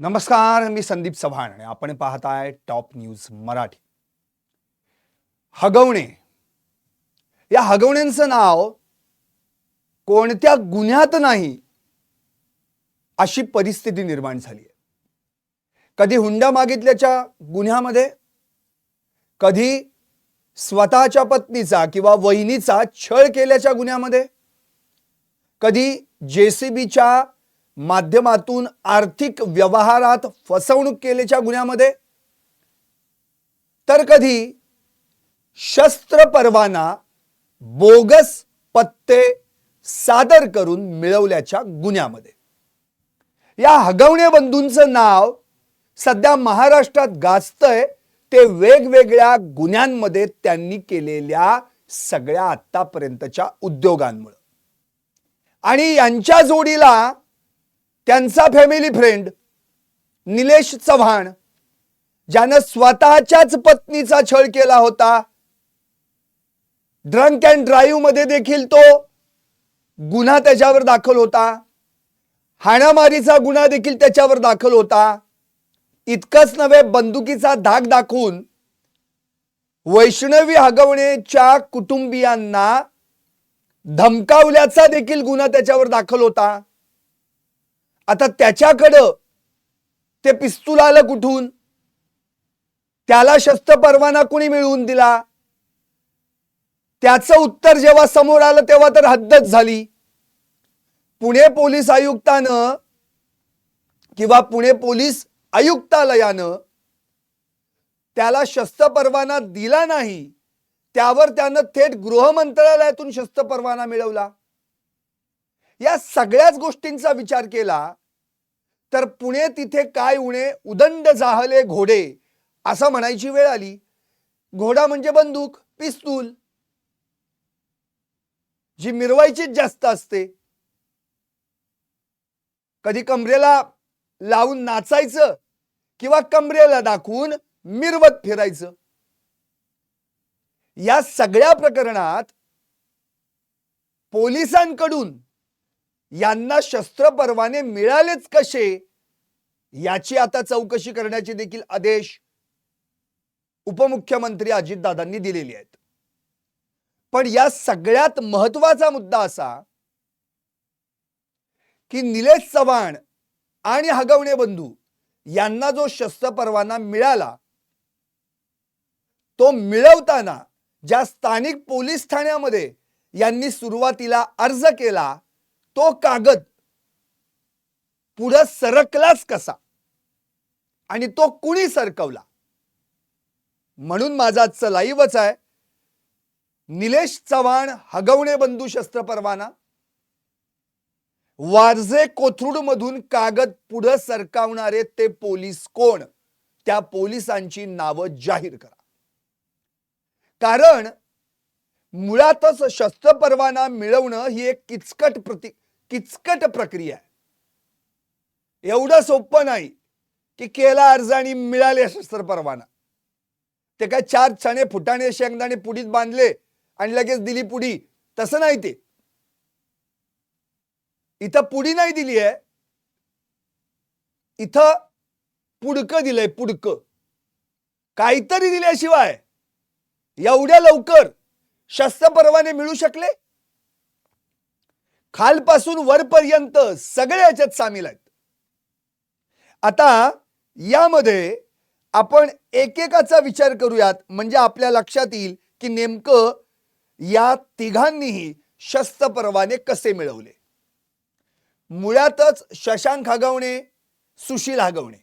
नमस्कार मी संदीप चव्हाण आणि आपण पाहताय टॉप न्यूज मराठी. हगवणे. या हगवण्यांचं नाव कोणत्या गुन्ह्यात नाही अशी परिस्थिती निर्माण झाली आहे. कधी हुंडा मागितल्याच्या गुन्ह्यामध्ये कधी स्वतःच्या पत्नीचा किंवा वहिनीचा छळ केल्याच्या गुन्ह्यामध्ये कधी जेसीबीच्या माध्यमातून आर्थिक व्यवहारात फसवणूक केल्याच्या गुन्ह्यामध्ये तर कधी शस्त्र परवाना बोगस पत्ते सादर करून मिळवल्याच्या गुन्ह्यामध्ये. या हगवणे बंधूंचं नाव सध्या महाराष्ट्रात गाजतंय ते वेगवेगळ्या गुन्ह्यांमध्ये त्यांनी केलेल्या सगळ्या आतापर्यंतच्या उद्योगांमुळे. आणि यांच्या जोडीला त्यांचा फॅमिली फ्रेंड निलेश चव्हाण ज्यानं स्वतःच्याच पत्नीचा छळ केला होता. ड्रंक अँड ड्राईव्हमध्ये देखील तो गुन्हा त्याच्यावर दाखल होता. हाणामारीचा गुन्हा देखील त्याच्यावर दाखल होता. इतकंच नव्हे बंदुकीचा धाक दाखवून वैष्णवी हगवणेच्या कुटुंबियांना धमकावल्याचा देखील गुन्हा त्याच्यावर दाखल होता. आता त्याच्याकडं ते पिस्तूल आलं कुठून? त्याला शस्त्र परवाना कुणी मिळवून दिला? त्याचं उत्तर जेव्हा समोर आलं तेव्हा तर हद्दच झाली. पुणे पोलीस आयुक्तानं किंवा पुणे पोलीस आयुक्तालयानं त्याला शस्त्र परवाना दिला नाही त्यावर त्यानं थेट गृह मंत्रालयातून शस्त्र परवाना मिळवला. या सगळ्याच गोष्टींचा विचार केला तर पुणे तिथे काय उणे? उदंड जाहले घोडे. असं म्हणायची वेळ आली. घोडा म्हणजे बंदूक पिस्तूल. जी मिरवायचीच जास्त असते. कधी कमरेला लावून नाचायचं किंवा कमरेला दाखवून मिरवत फिरायचं. या सगळ्या प्रकरणात पोलिसांकडून यांना शस्त्र परवाने मिळालेच कसे? याची आता चौकशी करण्याचे देखील आदेश उपमुख्यमंत्री अजितदादांनी दिलेले आहेत. पण या सगळ्यात महत्त्वाचा मुद्दा असा की निलेश चव्हाण आणि हगवणे बंधू यांना जो शस्त्र परवाना मिळाला तो मिळवताना ज्या स्थानिक पोलीस ठाण्यामध्ये यांनी सुरुवातीला अर्ज केला तो कागद पुढं सरकलाच कसा? आणि तो कुणी सरकवला? म्हणून माझा आजचं लाईव्हच आहे. निलेश चव्हाण हगवणे बंधू शस्त्र परवाना. वारजे कोथरूड मधून कागद पुढं सरकावणारे ते पोलीस कोण? त्या पोलिसांची नावं जाहीर करा. कारण मुळातच शस्त्र परवाना मिळवणं ही एक किचकट प्रति किचकट प्रक्रिया आहे. एवढं सोपं नाही की केला अर्ज आणि मिळाले शस्त्र परवाना. ते काय चार छाणे फुटाणे शेंगदाणे पुडीत बांधले आणि लगेच दिली पुडी तसं नाही ते. इथं पुडी नाही दिली आहे. इथं पुडकं दिलंय पुडकं. काहीतरी दिल्याशिवाय एवढ्या लवकर शस्त्र परवाने मिळू शकले? खालपासून वरपर्यंत सगळे याच्यात सामील आहेत. आता यामध्ये आपण एकेकाचा विचार करूयात म्हणजे आपल्या लक्षात येईल की नेमकं या तिघांनीही शस्त्र परवाने कसे मिळवले. मुळातच शशांक हगवणे सुशील हगवणे.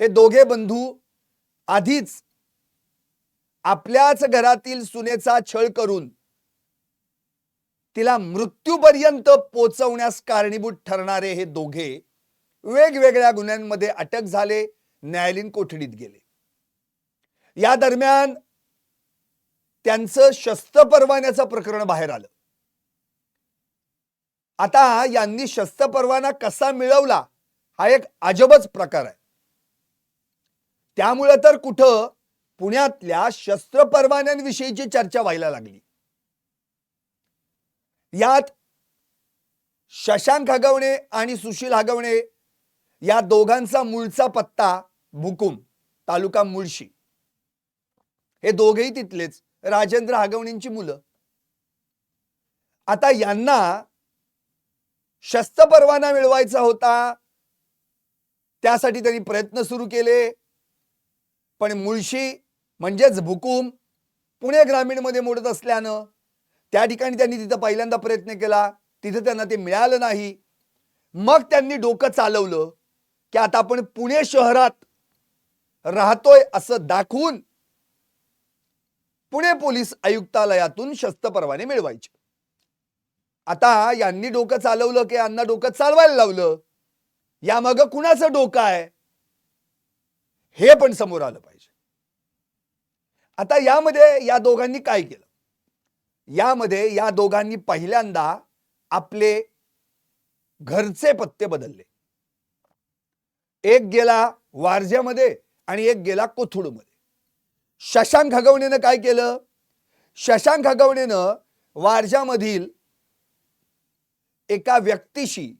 हे दोघे बंधू आधीच आपल्याच घरातील सुनेचा छळ करून तिला मृत्यूपर्यंत पोचवण्यास कारणीभूत ठरणारे हे दोघे वेगवेगळ्या गुन्ह्यांमध्ये अटक झाले न्यायालयीन कोठडीत गेले. या दरम्यान त्यांचं शस्त्र परवान्याचं प्रकरण बाहेर आलं. आता यांनी शस्त्र परवाना कसा मिळवला हा एक अजबच प्रकार आहे. त्यामुळे तर कुठं पुण्यातल्या शस्त्र परवान्यांविषयीची चर्चा व्हायला लागली. यात शशांक हगवणे आणि सुशील हगवणे या दोघांचा मूळचा पत्ता भुकुम तालुका मुळशी. हे दोघेही तिथलेच राजेंद्र हागवणींची मुलं. आता यांना शस्त्र परवाना मिळवायचा होता त्यासाठी त्यांनी प्रयत्न सुरू केले. पण मुळशी म्हणजेच भुकुम पुणे ग्रामीणमध्ये मोडत असल्यानं त्या ठिकाणी त्यांनी तिथं पहिल्यांदा प्रयत्न केला. तिथं त्यांना ते मिळालं नाही. मग त्यांनी डोकं चालवलं की आता आपण पुणे शहरात राहतोय असं दाखवून पुणे पोलीस आयुक्तालयातून शस्त्र परवाने मिळवायचे. आता यांनी डोकं चालवलं की यांना डोकं चालवायला लावलं. यामागं कुणाचं डोकं आहे? हे पण समोर आलं पाहिजे. आता यामध्ये या दोघांनी काय केलं? यामध्ये या दोघांनी पहिल्यांदा आपले घरचे पत्ते बदलले. एक गेला वारज्यामध्ये आणि एक गेला कोथुडमध्ये शशांक हगवणेनं काय केलं? शशांक हगवणेनं वारज्यामधील एका व्यक्तीशी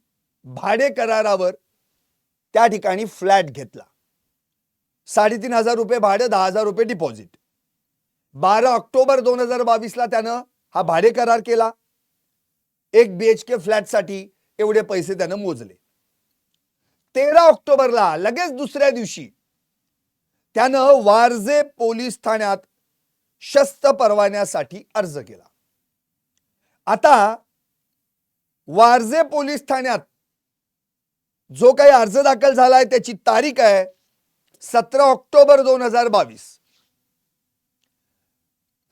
भाडे करारावर त्या ठिकाणी फ्लॅट घेतला. साडेतीन हजार रुपये भाडं दहा हजार रुपये डिपॉझिट. बारा ऑक्टोबर दोन हजार बावीसला त्यानं हा भाडे करार केला. एक बी एच के फ्लॅटसाठी एवढे पैसे त्यानं मोजले. तेरा ऑक्टोबरला लगेच दुसऱ्या दिवशी त्यानं वारजे पोलीस ठाण्यात शस्त्र परवान्यासाठी अर्ज केला. आता वारजे पोलीस ठाण्यात जो काही अर्ज दाखल झालाय त्याची तारीख आहे सतरा ऑक्टोबर दोन हजार बावीस.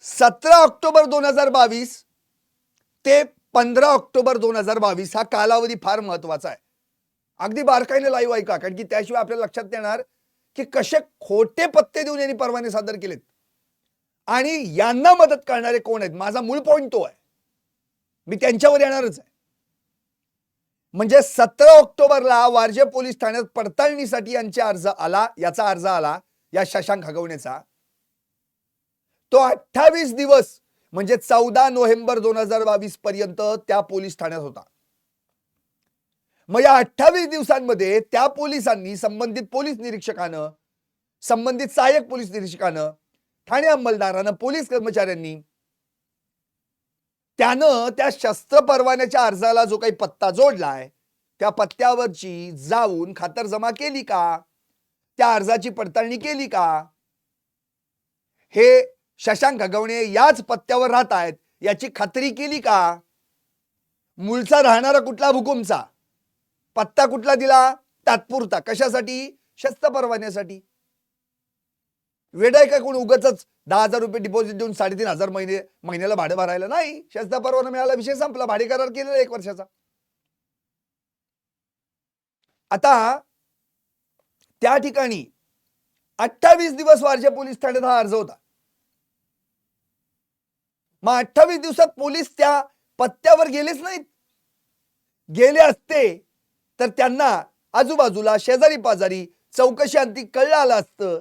सतरा ऑक्टोबर दोन हजार बावीस ते पंधरा ऑक्टोबर दोन हजार बावीस हा कालावधी फार महत्त्वाचा आहे. अगदी बारकाईने लाईव्ह ऐका कारण की त्याशिवाय आपल्याला लक्षात येणार की कसे खोटे पत्ते देऊन यांनी परवाने सादर केलेत. आणि यांना मदत करणारे कोण आहेत? माझा मूळ पॉईंट तो आहे. मी त्यांच्यावर येणारच आहे. म्हणजे सतरा ऑक्टोबरला वारजे पोलीस ठाण्यात पडताळणीसाठी यांचा अर्ज आला याचा अर्ज आला या शशांक हगवण्याचा तो अठ्ठावीस दिवस म्हणजे चौदा नोव्हेंबर दोन हजार बावीस पर्यंत त्या पोलीस ठाण्यात होता. मग या अठ्ठावीस दिवसांमध्ये त्या पोलिसांनी संबंधित पोलीस निरीक्षकानं संबंधित सहाय्यक पोलीस निरीक्षकानं ठाणे अंमलदारानं पोलीस कर्मचाऱ्यांनी त्यानं त्या शस्त्र परवान्याच्या अर्जाला जो काही पत्ता जोडलाय त्या पत्त्यावरची जाऊन खातरजमा केली का? त्या अर्जाची पडताळणी केली का? हे शशांक गवणे याच पत्त्यावर राहत आहेत. याची खात्री केली का? मूळचा राहणारा कुठला हुकुमचा पत्ता कुठला दिला? तात्पुरता. कशासाठी? शस्त्र परवान्यासाठी. वेडाय का कोण उगच दहा हजार रुपये डिपॉझिट देऊन साडेतीन हजार महिने महिन्याला भाडं भरायला? नाही. शस्त्र परवाना मिळाला विषय संपला. भाडे करार केलेला एक वर्षाचा. आता त्या ठिकाणी अठ्ठावीस दिवस वारजे पोलीस ठाण्यात हा अर्ज होता. मग अठ्ठावीस दिवसात पोलीस त्या पत्त्यावर गेलेच नाहीत. गेले असते तर त्यांना आजूबाजूला शेजारी पाजारी चौकशी अंती कळलं आलं असतं.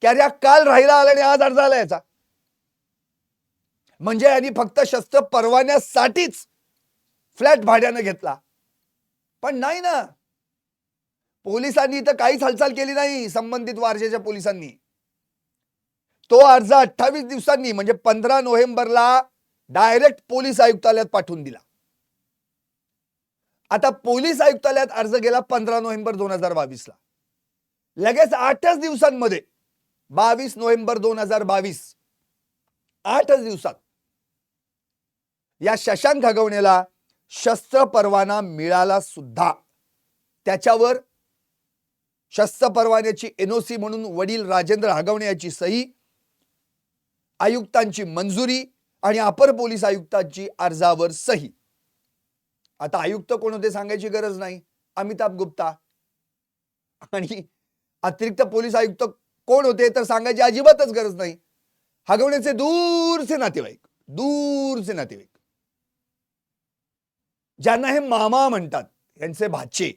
की अरे काल राहिला आला आणि आज अर्ज आला याचा. म्हणजे यांनी फक्त शस्त्र परवान्यासाठीच फ्लॅट भाड्यानं घेतला. पण नाही ना. पोलिसांनी इथं काहीच हालचाल केली नाही संबंधित वारजेच्या पोलिसांनी. तो अर्ज अठ्ठावीस दिवसांनी म्हणजे पंधरा नोव्हेंबरला डायरेक्ट पोलीस आयुक्तालयात पाठवून दिला. आता पोलीस आयुक्तालयात अर्ज गेला पंधरा नोव्हेंबर दोन हजार बावीसला. लगेच आठच दिवसांमध्ये बावीस नोव्हेंबर दोन हजार बावीस आठच दिवसात या शशांक हगवणेला शस्त्र परवाना मिळाला सुद्धा. त्याच्यावर शस्त्र परवान्याची एनओसी म्हणून वडील राजेंद्र हगवणे याची सही आयुक्तांची मंजुरी आणि अपर पोलीस आयुक्तांची अर्जावर सही. आता आयुक्त कोण होते सांगायची गरज नाही. अमिताभ गुप्ता. आणि अतिरिक्त पोलीस आयुक्त कोण होते तर सांगायची अजिबातच गरज नाही. हगवण्याचे दूरचे नातेवाईक दूरचे नातेवाईक. ज्यांना हे मामा म्हणतात यांचे भाचे.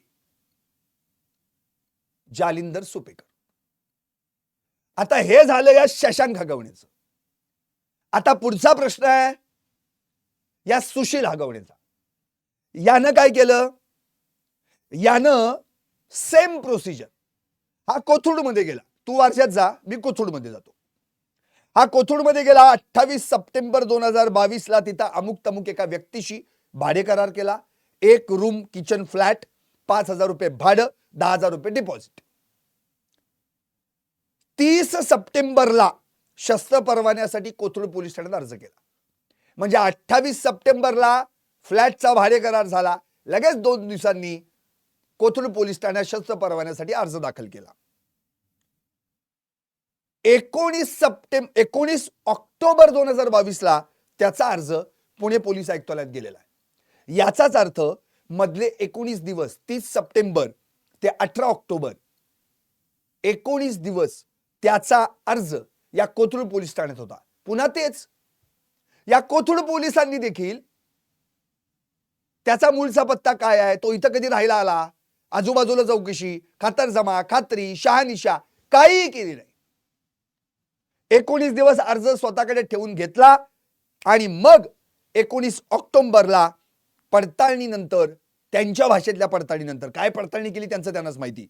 जालिंदर सुपेकर. आता हे झालं या शशांक हगवण्याचं आता पुढचा प्रश्न आहे या सुशील हगवण्याचा यानं काय केलं? यानं सेम प्रोसिजर हा कोथरूडमध्ये गेला. तू वारशात जा मी कोथरूडमध्ये जातो. हा कोथरूडमध्ये गेला अठ्ठावीस सप्टेंबर दोन हजार बावीसला तिथं अमुक तमुक एका व्यक्तीशी भाडे करार केला. एक रूम किचन फ्लॅट पाच हजार रुपये भाडं दहा हजार रुपये डिपॉझिट तीस सप्टेंबरला शस्त्र परवान्यासाठी कोथरूड पोलीस ठाण्यात अर्ज केला. म्हणजे अठ्ठावीस सप्टेंबरला फ्लॅटचा भाडे करार झाला. लगेच दोन दिवसांनी कोथरूड पोलीस ठाण्यात शस्त्र परवान्यासाठी अर्ज दाखल केला. एकोणीस सप्टेंबर एकोणीस ऑक्टोबर दोन हजार बावीसला त्याचा अर्ज पुणे पोलीस आयुक्तालयात गेलेला आहे. याचाच अर्थ मधले एकोणीस दिवस तीस सप्टेंबर ते अठरा ऑक्टोबर एकोणीस दिवस त्याचा अर्ज या कोथरूड पोलीस ठाण्यात होता. पुन्हा तेच. या कोथरूड पोलिसांनी देखील त्याचा मूळचा पत्ता काय आहे? तो इथं कधी राहिला आला? आजूबाजूला चौकशी खातरजमा खात्री शहानिशा काहीही केली नाही. एकोणीस दिवस अर्ज स्वतःकडे ठेवून घेतला आणि मग एकोणीस ऑक्टोबरला पडताळणीनंतर त्यांच्या भाषेतल्या पडताळणीनंतर काय पडताळणी केली त्यांचं त्यांनाच माहिती.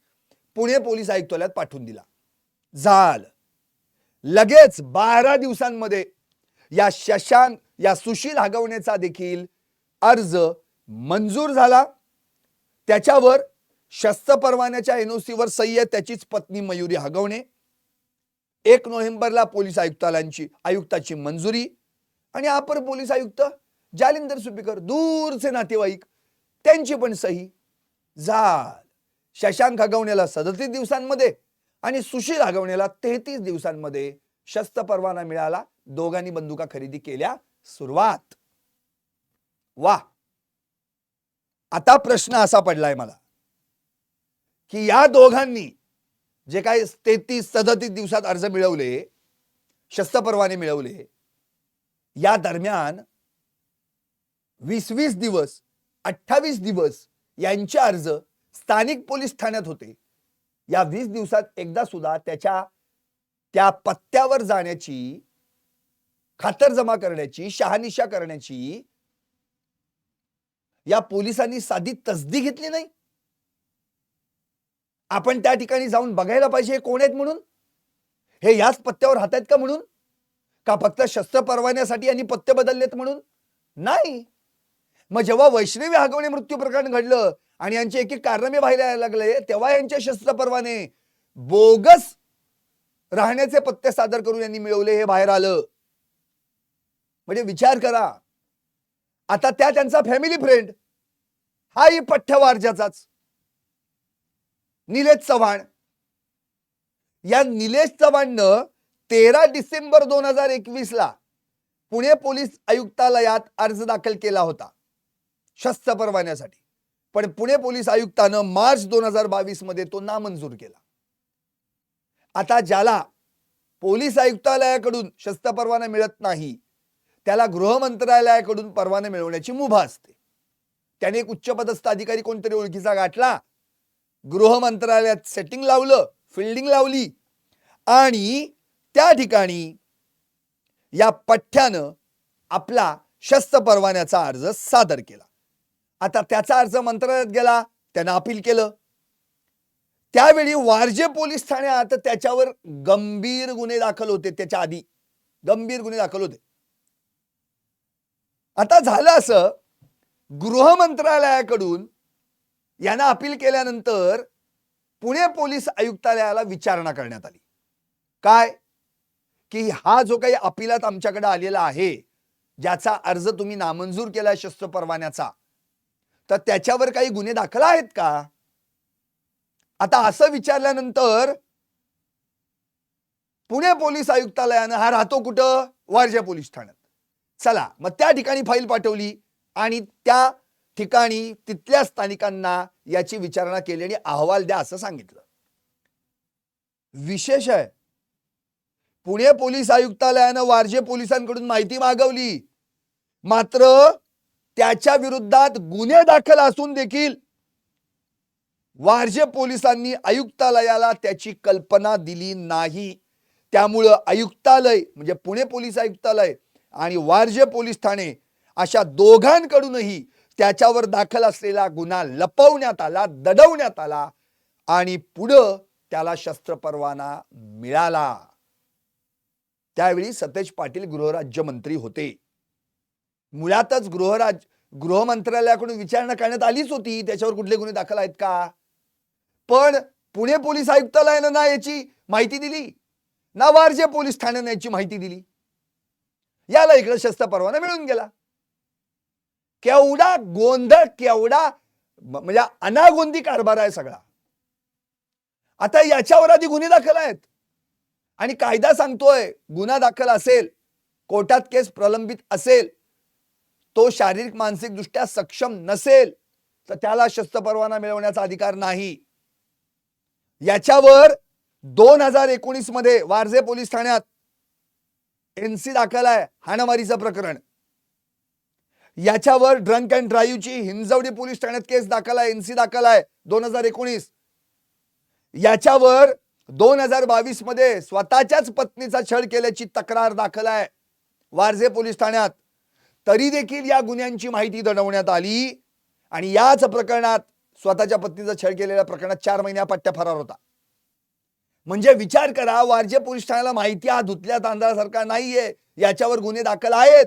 पुणे पोलीस आयुक्तालयात पाठवून दिला. झालं. लगेच बारा दिवसांमध्ये या शशांक या सुशील हगवण्याचा देखील अर्ज मंजूर झाला. त्याच्यावर शस्त्र परवान्याच्या एनओसीवर सही आहे त्याचीच पत्नी मयुरी हगवणे एक नोव्हेंबरला पोलीस आयुक्तालयांची आयुक्ताची मंजुरी आणि अपर पोलीस आयुक्त जालिंदर सुपीकर दूरचे नातेवाईक त्यांची पण सही. झाल. शशांक हगवण्याला सदतीस दिवसांमध्ये आणि सुशील हगवण्याला तेहतीस दिवसांमध्ये शस्त्र परवाना मिळाला. दोघांनी बंदुका खरेदी केल्या. सुरुवात. वा. आता प्रश्न असा पडलाय मला की या दोघांनी जे काही तेहतीस सदतीस दिवसात अर्ज मिळवले शस्त्र परवाने मिळवले या दरम्यान वीस वीस दिवस अठ्ठावीस दिवस यांचे अर्ज स्थानिक पोलीस ठाण्यात होते. या वीस दिवसात एकदा सुद्धा त्याच्या त्या पत्त्यावर जाण्याची खातर जमा करण्याची शहानिशा करण्याची या पोलिसांनी साधी तसदी घेतली नाही. आपण त्या ठिकाणी जाऊन बघायला पाहिजे हे कोण आहेत म्हणून? हे याच पत्त्यावर राहत का म्हणून? का फक्त शस्त्र परवान्यासाठी यांनी पत्ते बदललेत म्हणून? नाही. मग जेव्हा वैष्णवी हागवणे मृत्यू प्रकरण घडलं आणि यांचे एक एक कारनामे बाहेर यायला लागले तेव्हा यांचे शस्त्र परवाने बोगस राहण्याचे पत्ते सादर करून यांनी मिळवले हे बाहेर आलं. म्हणजे विचार करा. आता त्या त्यांचा फॅमिली फ्रेंड हाही पठ्ठवारजाचाच निलेश चव्हाण. या निलेश चव्हाणनं तेरा डिसेंबर दोन हजार एकवीस ला पुणे पोलीस आयुक्तालयात अर्ज दाखल केला होता शस्त्र परवान्यासाठी. पण पुणे पोलीस आयुक्तानं मार्च दोन हजार बावीसमध्ये तो नामंजूर केला. आता ज्याला पोलीस आयुक्तालयाकडून शस्त्र परवाना मिळत नाही त्याला गृहमंत्रालयाकडून परवाना मिळवण्याची मुभा असते. त्याने एक उच्चपदस्थ अधिकारी कोणतरी ओळखीचा गाठला गृह मंत्रालयात सेटिंग लावलं फिल्डिंग लावली आणि त्या ठिकाणी या पठ्ठ्यानं आपला शस्त्र परवान्याचा अर्ज सादर केला. आता त्याचा अर्ज मंत्रालयात गेला त्यानं अपील केलं. त्यावेळी वारजे पोलीस ठाण्यात त्याच्यावर गंभीर गुन्हे दाखल होते त्याच्या आधी. गंभीर गुन्हे दाखल होते. आता झालं असं गृह मंत्रालयाकडून यांना अपील केल्यानंतर पुणे पोलीस आयुक्तालयाला विचारणा करण्यात आली. काय? की हा जो काही अपिलात आमच्याकडे आलेला आहे ज्याचा अर्ज तुम्ही नामंजूर केला शस्त्र परवान्याचा तर त्याच्यावर काही गुन्हे दाखल आहेत का? आता असं विचारल्यानंतर पुणे पोलीस आयुक्तालयानं हा राहतो कुठं? वारजे पोलीस ठाण्यात. चला मग त्या ठिकाणी फाईल पाठवली आणि त्या ठिकाणी तिथल्या स्थानिकांना याची विचारणा केली आणि अहवाल द्या असं सांगितलं. विशेष आहे पुणे पोलीस आयुक्तालयानं वारजे पोलिसांकडून माहिती मागवली. मात्र त्याच्या विरुद्धात गुन्हे दाखल असून देखील वारजे पोलिसांनी आयुक्तालयाला त्याची कल्पना दिली नाही. त्यामुळं आयुक्तालय म्हणजे पुणे पोलीस आयुक्तालय आणि वारजे पोलीस ठाणे अशा दोघांकडूनही त्याच्यावर दाखल असलेला गुन्हा लपवण्यात आला दडवण्यात आला आणि पुढं त्याला शस्त्र परवाना मिळाला. त्यावेळी सतेज पाटील गृहराज्यमंत्री होते. मुळातच गृहराज गृह मंत्रालयाकडून विचारणा करण्यात आलीच होती. त्याच्यावर कुठले गुन्हे दाखल आहेत का? पण पुणे पोलीस आयुक्तालयानं ना याची माहिती दिली. ना वारजे पोलीस ठाण्यानं याची माहिती दिली. याला इकडे शस्त्र परवाना मिळून गेला. केवढा गोंधळ केवढा म्हणजे अनागोंदी कारभार आहे सगळा. आता याच्यावर आधी गुन्हे दाखल आहेत. आणि कायदा सांगतोय गुन्हा दाखल असेल कोर्टात केस प्रलंबित असेल तो शारीरिक मानसिक दृष्ट्या सक्षम नसेल तर त्याला शस्त्र परवाना मिळवण्याचा अधिकार नाही. याच्यावर दोन हजार एकोणीसमध्ये वारजे पोलीस ठाण्यात एनसी दाखल आहे हाणामारीचं प्रकरण. याच्यावर ड्रंक अँड ड्राईव्हची हिंजवडी पोलीस ठाण्यात केस दाखल आहे एनसी दाखल आहे दोन हजार एकोणीस. याच्यावर दोन हजार बावीसमध्ये स्वतःच्याच पत्नीचा छळ केल्याची तक्रार दाखल आहे वारजे पोलीस ठाण्यात. तरी देखील या गुन्ह्यांची माहिती दडवण्यात आली आणि याच प्रकरणात स्वतःच्या पत्नीचा छळ केलेल्या प्रकरणात चार महिन्या पट्ट्या फरार होता. म्हणजे विचार करा वारजे पोलीस ठाण्याला माहिती हा धुतल्या तांदळासारखा नाहीये याच्यावर गुन्हे दाखल आहेत.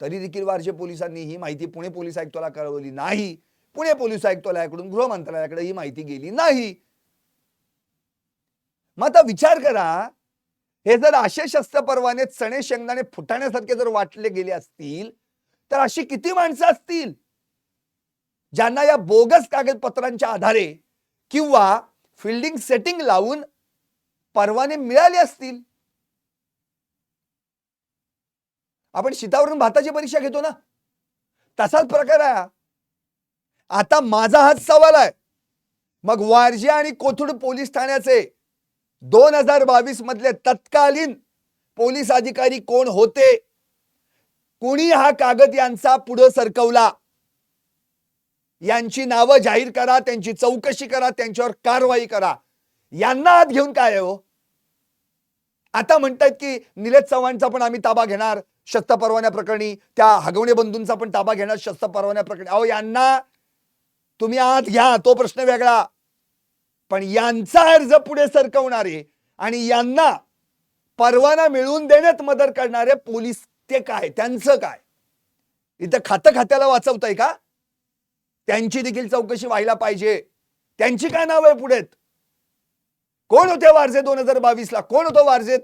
तरी देखील वारजे पोलिसांनी ही माहिती पुणे पोलीस आयुक्ताला कळवली नाही. पुणे पोलीस आयुक्तालयाकडून गृह मंत्रालयाकडे ही माहिती गेली नाही. मग आता विचार करा हे जर असे शस्त्र परवाने चणे शेंगदाणे फुटाण्यासारखे जर वाटले गेले असतील तर अशी किती माणसं असतील? ज्यांना या बोगस कागदपत्रांच्या आधारे किंवा फिल्डिंग सेटिंग लावून परवाने मिळाले असतील? आपण शीतावरून भाताची परीक्षा घेतो ना? तसाच प्रकार आहे आता माझा हाच सवाल आहे. मग वारजे आणि कोथुड पोलीस ठाण्याचे दोन हजार बावीस मधले तत्कालीन पोलीस अधिकारी कोण होते? कोणी हा कागद यांचा पुढे सरकवला? यांची नावं जाहीर करा त्यांची चौकशी करा त्यांच्यावर कारवाई करा. यांना आत घेऊन काय आहे हो? आता म्हणतायत की निलेश चव्हाणचा पण आम्ही ताबा घेणार शस्त्र परवान्या प्रकरणी त्या हगवणे बंधूंचा पण ताबा घेणार शस्त्र परवान्या प्रकरणी. अहो यांना तुम्ही आत घ्या तो प्रश्न वेगळा. पण यांचा अर्ज पुढे सरकवणारे आणि यांना परवाना मिळवून देण्यात मदत करणारे पोलीस ते काय? त्यांचं काय? इथं खातं खात्याला वाचवतंय का? त्यांची देखील चौकशी व्हायला पाहिजे. त्यांची काय नाव आहे पुढेत कोण होते वारजे दोन हजार बावीस ला कोण होतं वारजेत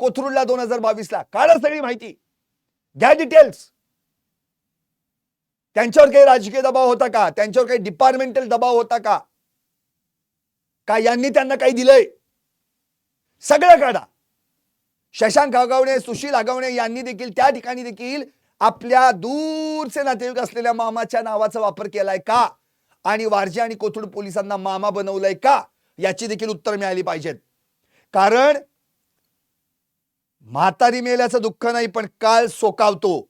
कोथरूडला दोन हजार बावीस ला काढा सगळी माहिती. घ्या डिटेल्स त्यांच्यावर काही राजकीय दबाव होता का? त्यांच्यावर काही डिपार्टमेंटल दबाव होता का? का यांनी त्यांना काही दिलंय? सगळं काढा. शशांक आगावणे सुशील आगावणे यांनी देखील त्या ठिकाणी देखील आपल्या दूरचे नातेवाईक असलेल्या मामाच्या नावाचा वापर केलाय का? आणि वारजे आणि कोथरूड पोलिसांना मामा बनवलंय का? याची देखील उत्तर मिळाली पाहिजेत. कारण म्हातारी मेल्याचं दुःख नाही पण काळ सोकावतो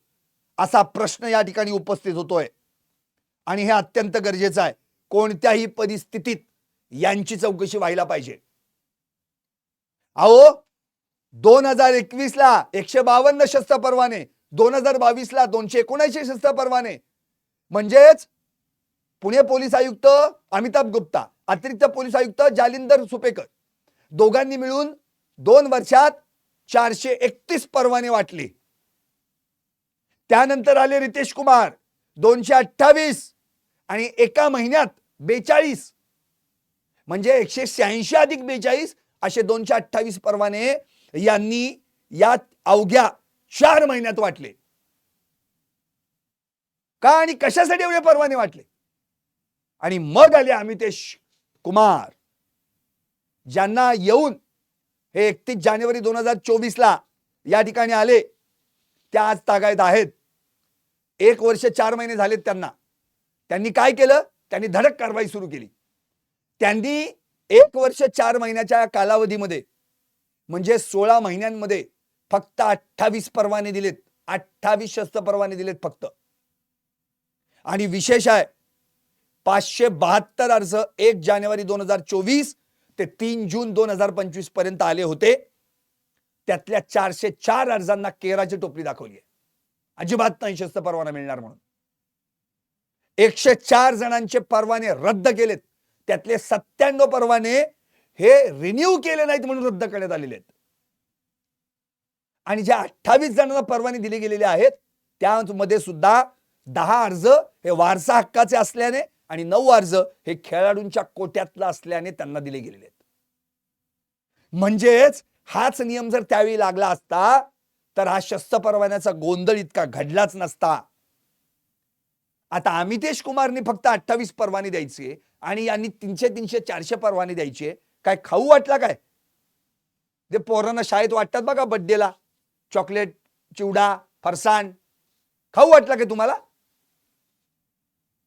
असा प्रश्न या ठिकाणी उपस्थित होतोय. आणि हे अत्यंत गरजेचं आहे. कोणत्याही परिस्थितीत यांची चौकशी व्हायला पाहिजे. अहो दोन हजार एकवीस ला एकशे बावन्न शस्त्र परवाने दोन हजार बावीस ला दोनशे एकोणऐंशी शस्त्र परवाने म्हणजेच पुणे पोलीस आयुक्त अमिताभ गुप्ता अतिरिक्त पोलीस आयुक्त जालिंदर सुपेकर दोघांनी मिळून दोन वर्षात चारशे एकतीस परवाने वाटले. त्यानंतर आले रितेश कुमार दोनशे अठ्ठावीस आणि एका महिन्यात बेचाळीस. म्हणजे एकशे शहाऐंशी अधिक बेचाळीस असे दोनशे अठ्ठावीस परवाने यांनी या अवघ्या चार महिन्यात वाटले. का आणि कशासाठी एवढे परवाने वाटले? आणि मग आले अमितेश कुमार ज्यांना येऊन हे एकतीस जानेवारी दोन हजार चोवीस ला या ठिकाणी आले. त्या आज तागायत आहेत. एक वर्ष चार महिने झालेत त्यांना. त्यांनी काय केलं? त्यांनी धडक कारवाई सुरू केली. त्यांनी एक वर्ष चार महिन्याच्या कालावधीमध्ये म्हणजे सोळा महिन्यांमध्ये फक्त अठ्ठावीस परवाने दिलेत. अठ्ठावीस शस्त्र परवाने दिलेत फक्त. आणि विशेष आहे पाचशे बहात्तर अर्ज एक जानेवारी दोन हजार चोवीस ते तीन जून दोन हजार पंचवीसपर्यंत आले होते. त्यातल्या चारशे चार अर्जांना केराची टोपली दाखवली आहे. अजिबात नाही शस्त्र परवाना मिळणार म्हणून. एकशे चार जणांचे परवाने रद्द केलेत. त्यातले सत्त्याण्णव परवाने हे रिन्यू केले नाहीत म्हणून रद्द करण्यात आलेले आहेत. आणि ज्या अठ्ठावीस जणांना परवाने दिले गेलेले आहेत त्यामध्ये सुद्धा दहा अर्ज हे वारसा हक्काचे असल्याने आणि नऊ अर्ज हे खेळाडूंच्या कोट्यातला असल्याने त्यांना दिले गेलेले आहेत. म्हणजेच हाच नियम जर त्यावेळी लागला असता तर हा शस्त्र परवान्याचा गोंधळ इतका घडलाच नसता. आता अमितेश कुमारने फक्त अठ्ठावीस परवाने द्यायचे आणि यांनी तीनशे तीनशे चारशे परवाने द्यायचे. काय खाऊ वाटला काय? ते पोरांना शाळेत वाटतात बघा बड्डेला चॉकलेट चिवडा फरसाण. खाऊ वाटला काय तुम्हाला?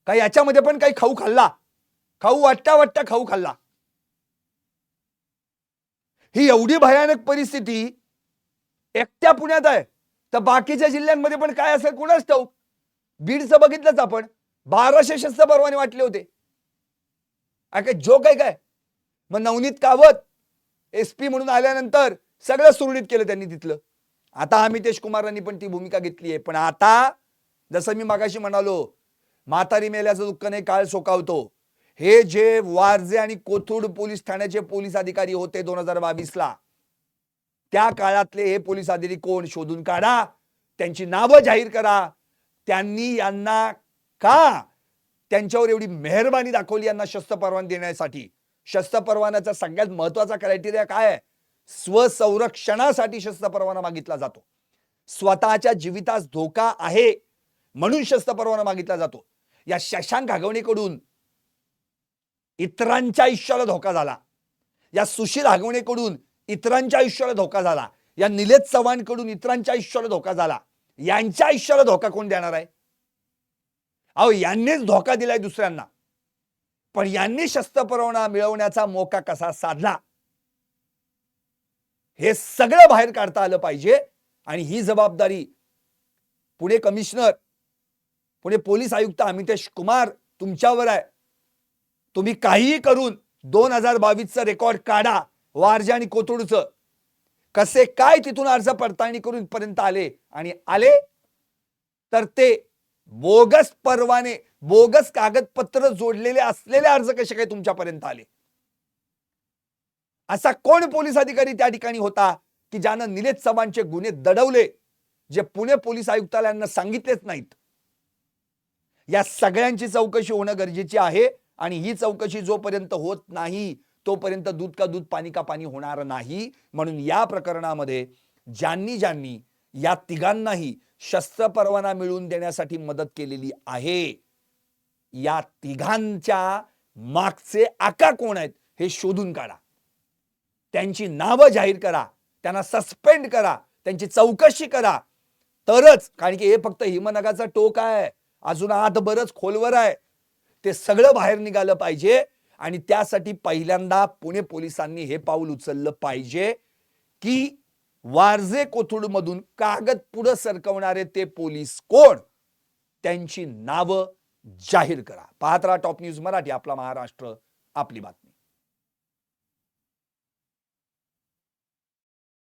काय याच्यामध्ये पण काही खाऊ खाल्ला? खाऊ वाटता वाटता खाऊ खाल्ला. ही एवढी भयानक परिस्थिती एकट्या पुण्यात आहे. तर बाकीच्या जिल्ह्यांमध्ये पण काय असेल कुणाच ठाऊक? बीडचं बघितलंच आपण. बाराशे शस्त्र परवाने वाटले होते. आ काय आहे काय? मग नवनीत कावत एस पी म्हणून आल्यानंतर सगळं सुरळीत केलं त्यांनी तिथलं. आता अमितेश कुमारांनी पण ती भूमिका घेतली आहे. पण आता जसं मी मागाशी म्हणालो म्हातारी मेल्याचं दुःख नाही काळ सोकावतो. हे जे वारजे आणि कोथरूड पोलीस ठाण्याचे पोलीस अधिकारी होते दोन हजार बावीस ला त्या काळातले हे पोलीस अधिकारी कोण? शोधून काढा. त्यांची नावं जाहीर करा. त्यांनी यांना का त्यांच्यावर एवढी मेहरबानी दाखवली यांना शस्त्र परवाना देण्यासाठी? शस्त्र परवान्याचा सगळ्यात महत्त्वाचा क्रायटेरिया काय आहे? स्वसंरक्षणासाठी शस्त्र परवाना मागितला जातो. स्वतःच्या जीवितास धोका आहे म्हणून शस्त्र परवाना मागितला जातो. या शशांक हागवणेकडून इतरांच्या आयुष्याला धोका झाला. या सुशील हागवणेकडून इतरांच्या आयुष्याला धोका झाला. या निलेश चव्हाणकडून इतरांच्या आयुष्याला धोका झाला. यांच्या आयुष्याला धोका कोण देणार आहे? अहो यांनीच धोका दिलाय दुसऱ्यांना. पण यांनी शस्त्र परवाना मिळवण्याचा मोका कसा साधला? हे सगळं बाहेर काढता आलं पाहिजे आणि ही जबाबदारी पुणे कमिशनर पुणे पोलीस आयुक्त अमितेश कुमार तुमच्यावर आहे. तुम्ही काहीही करून दोन हजार बावीसचं रेकॉर्ड काढा. वारजे आणि कोथरूडचं. कसे काय तिथून अर्ज पडताळणी करून पर्यंत आले आणि आले? तर ते बोगस परवाने बोगस कागदपत्र जोडलेले असलेले अर्ज कसे काय तुमच्यापर्यंत आले? असा कोण पोलीस अधिकारी त्या ठिकाणी होता की ज्यानं निलेश चव्हाणचे गुन्हे दडवले जे पुणे पोलीस आयुक्तालयांना सांगितलेच नाहीत? या सगळ्यांची चौकशी होणं गरजेची आहे आणि ही चौकशी जोपर्यंत होत नाही तोपर्यंत दूध का दूध पाणी का पाणी होणार नाही. म्हणून या प्रकरणामध्ये ज्यांनी ज्यांनी या तिघांनाही शस्त्र परवाना मिळवून देण्यासाठी मदत केलेली आहे या तिघांच्या मागचे आका कोण आहेत हे शोधून काढा. त्यांची नावं जाहीर करा त्यांना सस्पेंड करा त्यांची चौकशी करा. तरच कारण की हे फक्त हिमनगाचा टोक आहे अजून आत बरंच खोलवर आहे. ते सगळं बाहेर निघालं पाहिजे. आणि त्यासाठी पहिल्यांदा पुणे पोलिसांनी हे पाऊल उचललं पाहिजे की वारजे कोथरूडमधून कागद पुढं सरकवणारे ते पोलीस कोण? त्यांची नावं जाहीर करा. पाहत राहा टॉप न्यूज मराठी आपला महाराष्ट्र आपली बातमी.